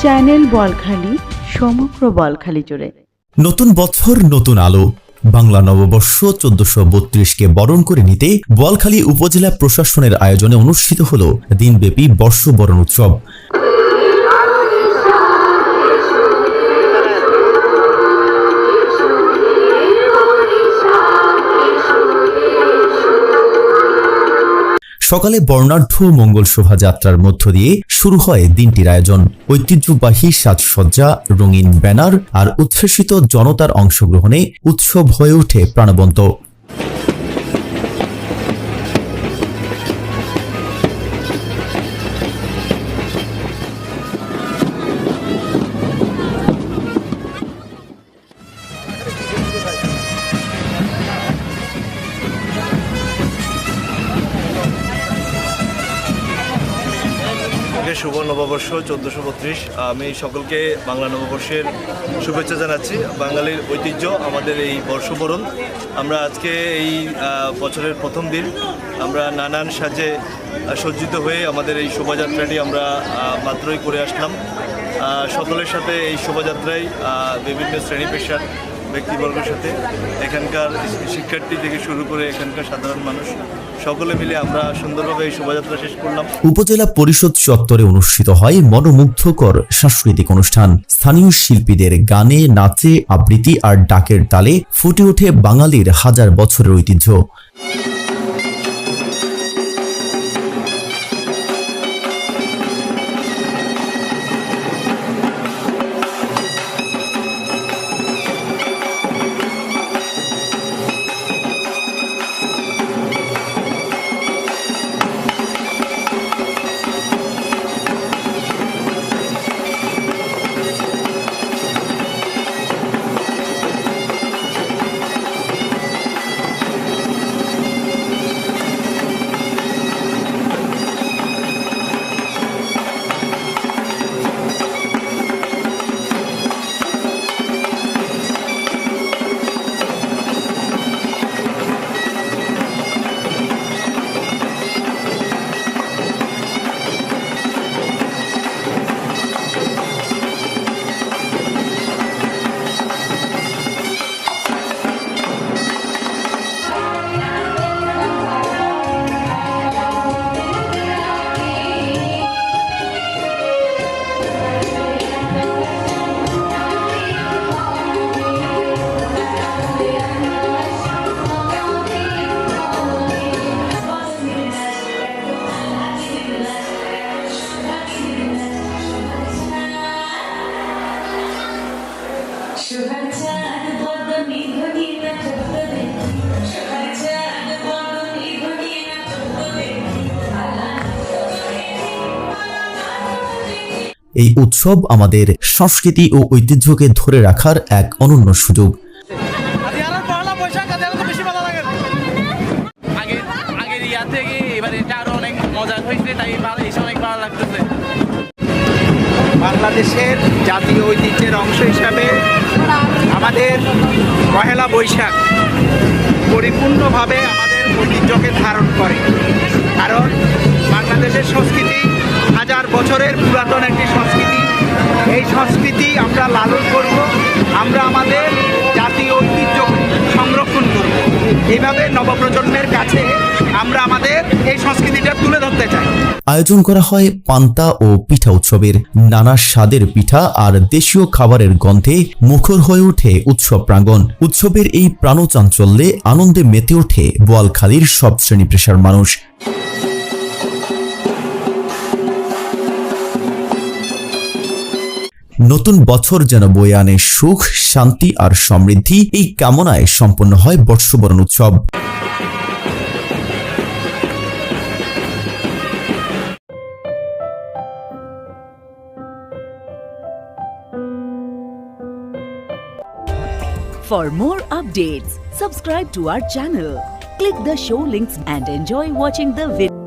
Channel Balkhali, সমগ্র বলখালি জুড়ে। নতুন বছর, নতুন আলো। বাংলা নববর্ষ চোদ্দশো বত্রিশকে বরণ করে নিতে বোয়ালখালী উপজেলা প্রশাসনের আয়োজনে অনুষ্ঠিত হল দিনব্যাপী বর্ষবরণ উৎসব। সকালে বর্ণাঢ্য মঙ্গল শোভাযাত্রার মধ্য দিয়ে শুরু হয় দিনটির আয়োজন। ঐতিহ্যবাহী সাজসজ্জা, রঙিন ব্যানার আর উচ্ছ্বসিত জনতার অংশগ্রহণে উৎসব হয়ে ওঠে প্রাণবন্ত। শুভ নববর্ষ, চোদ্দোশো বত্রিশ। আমি সকলকে বাংলা নববর্ষের শুভেচ্ছা জানাচ্ছি। বাঙালির ঐতিহ্য, আমাদের এই বর্ষবরণ। আমরা আজকে এই বছরের প্রথম দিন। আমরা নানান সাজে সজ্জিত হয়ে আমাদের এই শোভাযাত্রাটি আমরা মাত্রই করে আসলাম। সকলের সাথে এই শোভাযাত্রায় বিভিন্ন শ্রেণি পেশার ব্যক্তিবর্গের সাথে। এখানকার শিক্ষার্থী থেকে শুরু করে এখানকার সাধারণ মানুষ, সকলে মিলে আমরা সুন্দরভাবে এই শোভাযাত্রা শেষ করলাম। উপজেলা পরিষদ চত্বরে অনুষ্ঠিত হয় মনোমুগ্ধকর সাংস্কৃতিক অনুষ্ঠান। স্থানীয় শিল্পীদের গানে, নাচে আবৃত্তি আর ডাকের তালে ফুটে ওঠে বাঙালির হাজার বছরের ঐতিহ্য। এই উৎসব আমাদের সংস্কৃতি ও ঐতিহ্যকে ধরে রাখার এক অনন্য সুযোগ। আদিয়ালার বৈশাখ বেশি ভালো লাগে। আগের ইয়া থেকে এবার এটা আরও অনেক মজা হয়েছে তাই ভালো এসে অনেক ভালো লাগতেছে। বাংলাদেশের জাতীয় ঐতিহ্যের অংশ হিসাবে আমাদের পহেলা বৈশাখ পরিপূর্ণভাবে সংস্কৃতি আমরা লালন করব, আমরা আমাদের জাতীয় ঐতিহ্য সংরক্ষণ করব। এইভাবে নবপ্রজন্মের কাছে আমরা আমাদের এই সংস্কৃতিটা তুলে ধরতে চাই। আয়োজন করা হয় পান্তা ও পিঠা উৎসবের। নানা স্বাদের পিঠা আর দেশীয় খাবারের গন্ধে মুখর হয়ে ওঠে উৎসব প্রাঙ্গণ। উৎসবের এই প্রাণচাঞ্চল্যে আনন্দে মেতে ওঠে বোয়ালখালীর সব শ্রেণি পেশার মানুষ। নতুন বছর যেন বয়ে আনে সুখ শান্তি আর সমৃদ্ধি এই কামনায় সম্পন্ন হয় বর্ষবরণ উৎসব For more updates, subscribe to our channel, click the show links and enjoy watching the video.